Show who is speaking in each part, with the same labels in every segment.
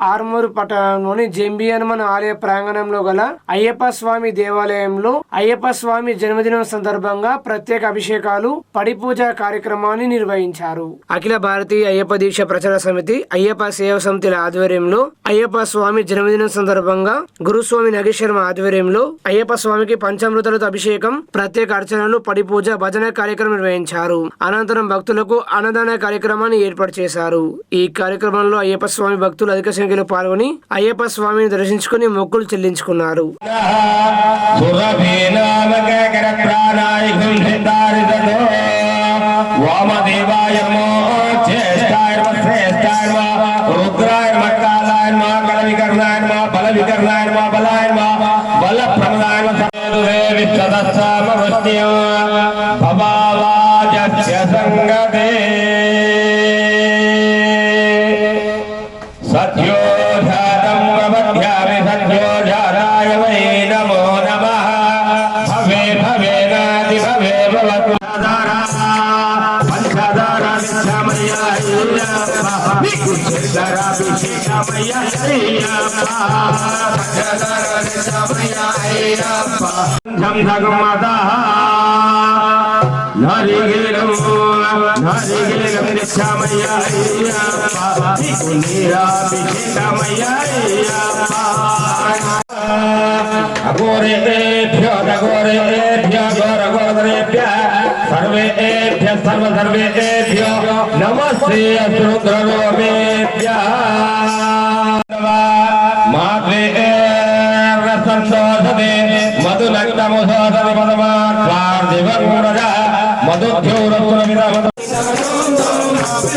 Speaker 1: ఆర్మూరు పట్టణంలోని జంబి హనుమాన్ ఆలయ ప్రాంగణంలో గల అయ్యప్ప స్వామి దేవాలయంలో అయ్యప్ప స్వామి జన్మదినం సందర్భంగా ప్రత్యేక అభిషేకాలు పడిపూజ కార్యక్రమాన్ని నిర్వహించారు. అఖిల భారతీయ అయ్యప్ప దీక్ష ప్రచార సమితి అయ్యప్ప సేవ సమితిల ఆధ్వర్యంలో అయ్యప్ప స్వామి జన్మదినం సందర్భంగా గురుస్వామి నగేశ్వరం ఆధ్వర్యంలో అయ్యప్ప స్వామికి పంచామృతలతో అభిషేకం ప్రత్యేక అర్చనలు పడిపూజ భజన కార్యక్రమం నిర్వహించారు. అనంతరం భక్తులకు అన్నదాన కార్యక్రమాన్ని ఏర్పాటు చేశారు. ఈ కార్యక్రమంలో అయ్యప్ప స్వామి భక్తులు అధిక సంఖ్యలో పాల్గొని అయ్యప్ప స్వామిని దర్శించుకుని మొక్కులు చెల్లించుకున్నారు
Speaker 2: సంగతి సత్యోజాతం ప్రమధ్యామి సత్యోజాతాయ వై నమో నమః భవే భవే భవతు పంచదారా నరిగిరం నరిగిరం నిత్యమయ్యా అఘోరేభ్యో అఘోరేభ్యో ఘోరఘోరేభ్య సర్వేభ్య సర్వ సర్వేభ్యో నమస్తే రుద్రరోమేభ్య మాత్రే సంతోషదే మధునగ్నముసోదరి పదమాత్వార్దివర్మురజ మధుభ్యోరపురమిద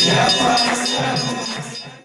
Speaker 2: Yeah.